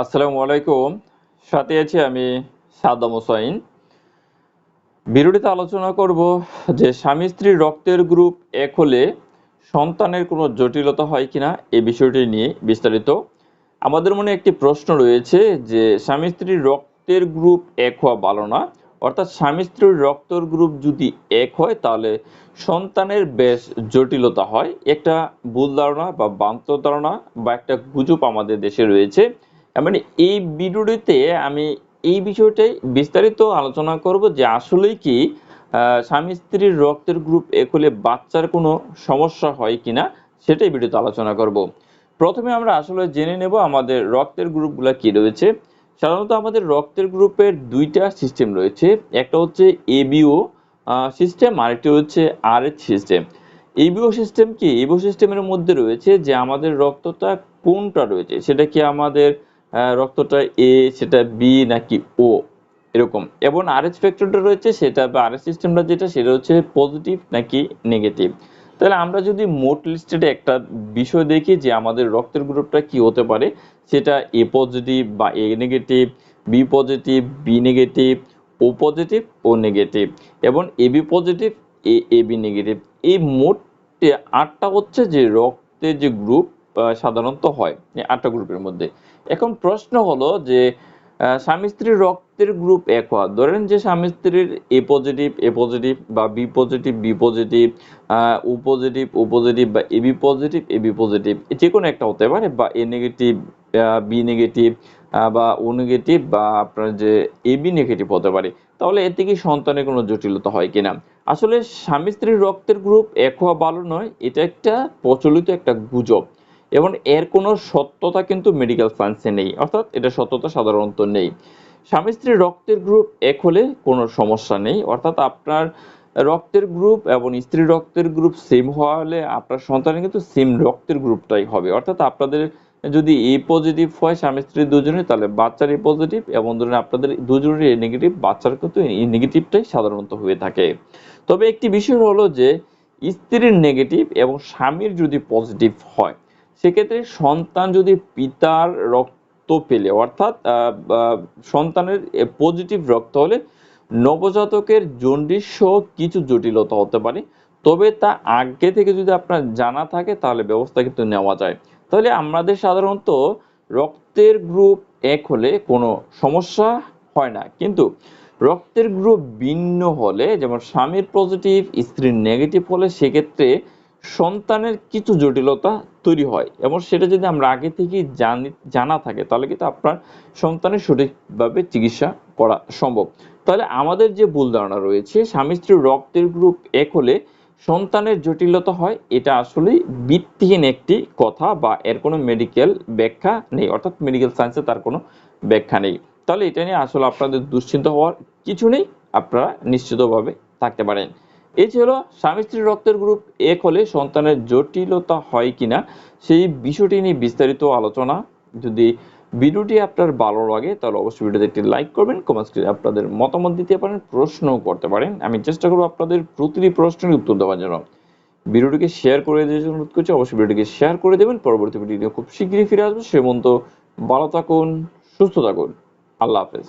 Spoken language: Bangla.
আসসালামু আলাইকুম। সাথে আছি আমি সাদ্দাম হোসাইন। ভিডিওটিতে আলোচনা করব যে স্বামী স্ত্রীর রক্তের গ্রুপ এক হলে সন্তানের কোনো জটিলতা হয় কিনা এই বিষয়টি নিয়ে বিস্তারিত। আমাদের মনে একটি প্রশ্ন রয়েছে যে স্বামী স্ত্রীর রক্তের গ্রুপ এক হওয়া ভালো না, অর্থাৎ স্বামী স্ত্রীর রক্তের গ্রুপ যদি এক হয় তাহলে সন্তানের বেশ জটিলতা হয়। একটা ভুল ধারণা বা বান্ত ধারণা বা একটা গুজব আমাদের দেশে রয়েছে। মানে এই ভিডিওটিতে আমি এই বিষয়টাই বিস্তারিত আলোচনা করব যে আসলেই কি স্বামী স্ত্রীর রক্তের গ্রুপ এক হলে বাচ্চার কোনো সমস্যা হয় কিনা সেটাই ভিডিওতে আলোচনা করব। প্রথমে আমরা আসলে জেনে নেব আমাদের রক্তের গ্রুপগুলো কি রয়েছে। সাধারণত আমাদের রক্তের গ্রুপের দুইটা সিস্টেম রয়েছে, একটা হচ্ছে এবিও সিস্টেম আরেকটি হচ্ছে আরএইচ সিস্টেম এবিও সিস্টেম কি? এবিও সিস্টেমের মধ্যে রয়েছে যে আমাদের রক্তটা কোনটা রয়েছে? সেটা কি আমাদের রক্তটা এ, সেটা বি নাকি ও, এরকম। এবং আরএস ফ্যাক্টরটা রয়েছে সেটা বা আরএস সিস্টেমটা যেটা, সেটা হচ্ছে পজিটিভ নাকি নেগেটিভ তাহলে আমরা যদি মোট লিস্টেড একটা বিষয় দেখি যে আমাদের রক্তের গ্রুপটা কি হতে পারে, সেটা এ পজিটিভ বা A negative B positive B negative O positive O negative এবং A B positive A A B negative এই মোট আটটা হচ্ছে যে রক্তের যে গ্রুপ সাধারণত হয় আটটা গ্রুপের মধ্যে। এখন প্রশ্ন হলো যে স্বামী স্ত্রীর রক্তের গ্রুপ এক হওয়া। ধরেন যে স্বামী স্ত্রীর এ পজিটিভ এ পজিটিভ বা B positive B positive O positive O positive বা এবি পজিটিভ এবি পজিটিভ যে কোনো একটা হতে পারে বা এ নেগেটিভ বি নেগেটিভ বা ও নেগেটিভ বা আপনার যে এবি নেগেটিভ হতে পারে। তাহলে এর থেকে সন্তানের কোনো জটিলতা হয় কিনা? আসলে স্বামী স্ত্রীর রক্তের গ্রুপ এক হওয়া ভালো নয়, এটা একটা প্রচলিত একটা গুজব। এবং এর কোনো সত্যতা কিন্তু মেডিকেল সায়েন্সে নেই। অর্থাৎ এটা সত্যতা সাধারণত নেই। স্বামী স্ত্রীর রক্তের গ্রুপ এক হলে কোনো সমস্যা নেই। অর্থাৎ আপনার রক্তের গ্রুপ এবং স্ত্রীর রক্তের গ্রুপ সেম হওয়া হলে আপনার সন্তানের কিন্তু সেম রক্তের গ্রুপটাই হবে। অর্থাৎ আপনাদের যদি এ পজিটিভ হয় স্বামী স্ত্রী দুজনে তাহলে বাচ্চার এ পজিটিভ এবং ধরুন আপনাদের দুজনের এ নেগেটিভ বাচ্চার কিন্তু এই নেগেটিভটাই সাধারণত হয়ে থাকে। তবে একটি বিষয় হলো যে স্ত্রীর নেগেটিভ এবং স্বামীর যদি পজিটিভ হয় সেক্ষেত্রে সন্তান যদি পিতার রক্ত পেলে, অর্থাৎ সন্তানের পজিটিভ রক্ত হলে নবজাতকের জন্ডিস সহ কিছু জটিলতা হতে পারে। তবে তা আগে থেকে যদি আপনার জানা থাকে, তাহলে ব্যবস্থা কিন্তু নেওয়া যায়। তাহলে আমাদের সাধারণত রক্তের গ্রুপ এক হলে কোনো সমস্যা হয় না। কিন্তু রক্তের গ্রুপ ভিন্ন হলে, যেমন স্বামীর পজিটিভ স্ত্রীর নেগেটিভ হলে, সেক্ষেত্রে সন্তানের কিছু জটিলতা তৈরি হয়। এবং সেটা যদি আমরা আগে থেকেই জানি, জানা থাকে, তাহলে কিন্তু আপনার সন্তানের সঠিকভাবে চিকিৎসা করা সম্ভব। তাহলে আমাদের যে ভুল ধারণা রয়েছে, স্বামী স্ত্রীর রক্তের গ্রুপ এক হলে সন্তানের জটিলতা হয়, এটা আসলে ভিত্তিহীন একটি কথা বা এর কোনো মেডিকেল ব্যাখ্যা নেই, অর্থাৎ মেডিকেল সায়েন্সে তার কোনো ব্যাখ্যা নেই। তাহলে এটা নিয়ে আসলে আপনাদের দুশ্চিন্তা হওয়ার কিছু নেই, আপনারা নিশ্চিতভাবে থাকতে পারেন। এই ছিল স্বামী স্ত্রীর রক্তের গ্রুপ এক হলে সন্তানের জটিলতা হয় কিনা, সেই বিষয়টি নিয়ে বিস্তারিত আলোচনা। যদি ভিডিওটি আপনার ভালো লাগে, তাহলে অবশ্যই ভিডিওতে একটি লাইক করবেন কমেন্টস করে আপনাদের মতামত দিতে পারেন, প্রশ্নও করতে পারেন। আমি চেষ্টা করব আপনাদের প্রতিটি প্রশ্নের উত্তর দেওয়ার জন্য। ভিডিওটিকে শেয়ার করে দেওয়ার জন্য অনুরোধ করছি, অবশ্যই ভিডিওটিকে শেয়ার করে দেবেন। পরবর্তী ভিডিও খুব শীঘ্রই ফিরে আসবে সে মতো ভালো থাকুন, সুস্থ থাকুন। আল্লাহ হাফেজ।